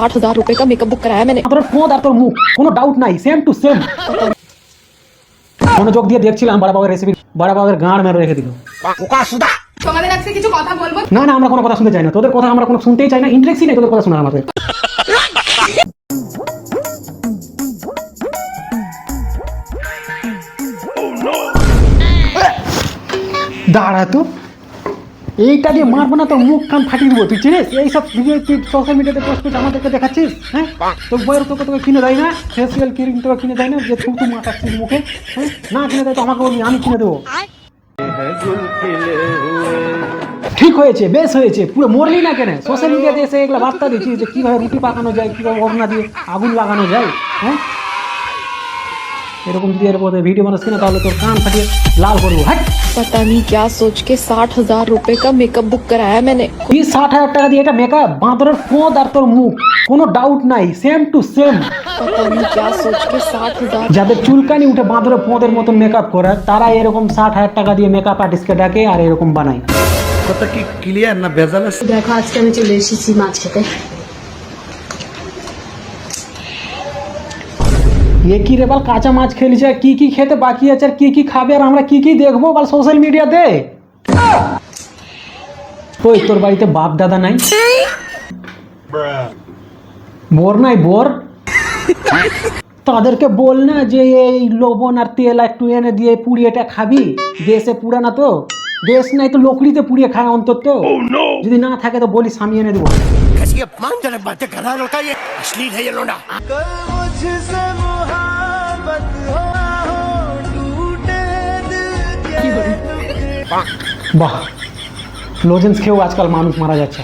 आठ हजार रुपए का मेकअप बुक कराया मैंने তোর ফোঁদ আর তোর মুখ কোনো ডাউট নাই সেম টু সেম মনোযোগ দিয়ে দেখছিলাম বড় বাবার রেসিপি বড় বাবার গাঁড় মেরে রেখে দিল তোমাদের আজকে কিছু কথা বলবো না না আমরা কোনো কথা শুনতে চাই না তোদের কথা আমরা কোনো শুনতেই চাই না ইন্টারেস্টই নেই তোদের কথা শোনার আমাদের দাঁড়া তো এইটা দিয়ে মারবো না তোর মুখ কান ফাটিয়ে দেবো, তুই চিনিস? এইসব তুই সোশ্যাল মিডিয়াতে পোস্ট করছিস আমাদেরকে দেখাচ্ছিস হ্যাঁ? তোর বইয়ের তোকে তোকে কিনে দেয় না ফেসিয়াল ক্রিম তোকে কিনে দেয় না, যে তুই তুই মাখাচ্ছিস মুখে হ্যাঁ? না কিনে দেয় তো আমাকে বলবি, আমি কিনে দেবো। ঠিক হয়েছে, বেশ হয়েছে, পুরো মরলি না কেন? সোশ্যাল মিডিয়াতে এসে এগুলো বার্তা দিচ্ছিস যে কীভাবে রুটি পাকানো যায়, কীভাবে ওড়না দিয়ে আগুন লাগানো যায় হ্যাঁ? এরকম যদি এর মধ্যে ভিডিও বানাস কিনা তাহলে তোর কান ফাটিয়ে লাল করবো হ্যাঁ पता नहीं क्या सोच के साठ हजार रुपए का मेकअप बुक कराया मैंने কি ষাট হাজার টাকা দিয়ে এটা মেকআপ বাঁদরের পোঁদ আর তোর মুখ কোনো ডাউট নাই সেম টু সেম पता नहीं क्या सोच के साठ हजार যাদের চুলকানি উঠে বাঁদরের পোঁদের মতন মেকআপ করে তারা এরকম ষাট হাজার টাকা দিয়ে মেকআপ আর্টিস্টকে ডাকে আর এরকম বানায় কথা কি ক্লিয়ার না ভেজাল আছে দেখো আজকে আমি চলে এসেছি মাছ খেতে এ কি রে বাল কাঁচা মাছ খেলিছে কি কি খেতে বাকি আছে আর কি কি খাবে আর আমরা কি কি দেখব বাল সোশ্যাল মিডিয়াতে ওই তোর বাড়িতে বাপ দাদা নাই? বোর নাই বোর? তাদেরকে বল না যে এই লবণ আর তেল একটু এনে দিয়ে পুড়িয়েটা খাবি। দেশে পুড়ে না তো। দেশ নাই তো লকড়িতে পুড়িয়ে খায় অন্তত। যদি না থাকে তো বলি স্বামী এনে দেবো। বাহ। লোজেন্স খেয়েও আজকাল মানুষ মারা যাচ্ছে।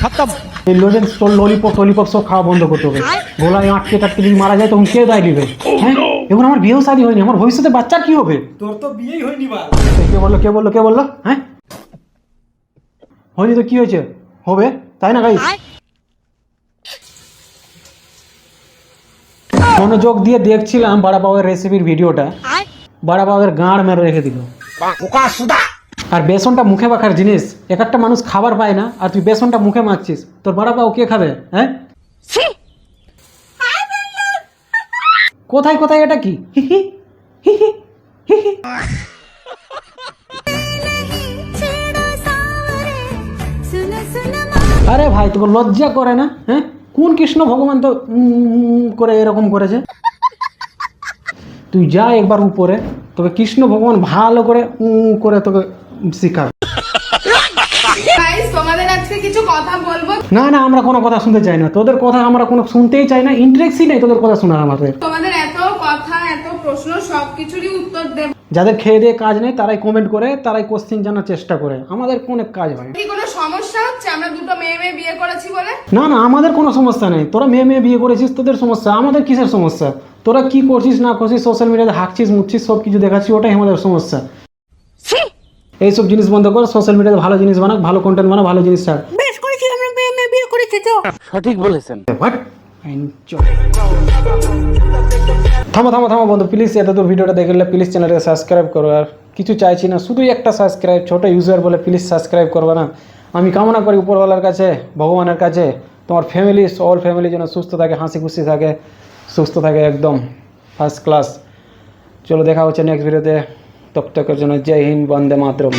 খতম। এই লোজেন্স তোর ললিপপ টলিপপ সব খাওয়া বন্ধ করতে হবে। গোলায় আটকে টাটকে যদি মারা যায় তখন কে দায় দিবে? হ্যাঁ? এখন আমার বিয়েও শাদী হয়নি আমার ভবিষ্যতে বাচ্চার কি হবে? তোর তো বিয়েই হয়নি বা কে বলল কে বলল কে বলল? হ্যাঁ? হয়নি তো কি হয়েছে? হবে? তাই না গাইস মনোযোগ দিয়ে দেখছিলাম বাড়া বাবার রেসিপির ভিডিওটা। বাড়া বাবার গাঁড় মেরে রেখে দিল। আর বেসনটা মুখে মাখার জিনিস এক একটা মানুষ খাবার পায় না আর তুই বেসনটা মুখে মাখছিস। তোর বড়া পাও কে খাবে হ্যাঁ? কোথায় কোথায় এটা কি। আরে ভাই তোকে লজ্জা করে না হ্যাঁ? কোন কৃষ্ণ ভগবান তো করে এরকম করেছে? তুই যা একবার উপরে তোকে কৃষ্ণ ভগবান ভালো করে করে তোকে শিখাবে তোমাদের আজকে কিছু কথা বলব? না না আমরা কোনো কথা শুনতে চাই না। তোদের কথা আমরা কোনো শুনতেই চাই না ইন্টারেস্টই নেই তোদের কথা শোনার আমাদের। তোমাদের এত কথা এত প্রশ্ন সবকিছুরই উত্তর দেব। যাদের খেয়ে দিয়ে কাজ নেই তারাই কমেন্ট করে তারাই কোশ্চেন জানার চেষ্টা করে। আমাদের কোনো কাজ হয়? কি কোনো সমস্যা হচ্ছে? আমরা দুটো মেয়ে মেয়ে বিয়ে করেছি বলে? না না আমাদের কোনো সমস্যা নেই। তোরা মেয়ে মেয়ে বিয়ে করেছিস তোদের সমস্যা। আমাদের কিসের সমস্যা? তোরা কি করছিস না করছিস সোশ্যাল মিডিয়াতে হাঁকছিস মুচ্ছিস সব কিছু দেখাচ্ছিস ওটাই আমাদের সমস্যা। এইসব জিনিস বন্ধ কর সোশ্যাল মিডিয়াতে ভালো জিনিস বানাক ভালো কন্টেন্ট বানা ভালো জিনিস ছাড়। সঠিক বলেছেন। What? Enjoy. থামো থামো থামো বন্ধু প্লিজ এত দূর ভিডিওটা দেখলে প্লিজ চ্যানেলকে সাবস্ক্রাইব করো। আর কিছু চাইছি না শুধু একটা সাবস্ক্রাইব ছোট ইউজার বলে প্লিজ সাবস্ক্রাইব করবে না। আমি কামনা করি উপরওয়ালার কাছে, ভগবানের কাছে। তোমার ফ্যামিলি অল ফ্যামিলি যেন সুস্থ থাকে, হাসি খুশি থাকে, সুস্থ থাকে একদম ফার্স্ট ক্লাস চলো দেখা হচ্ছে নেক্সট ভিডিওতে তক তকের জন্য জয় হিন্দ, বন্দে মাতরম।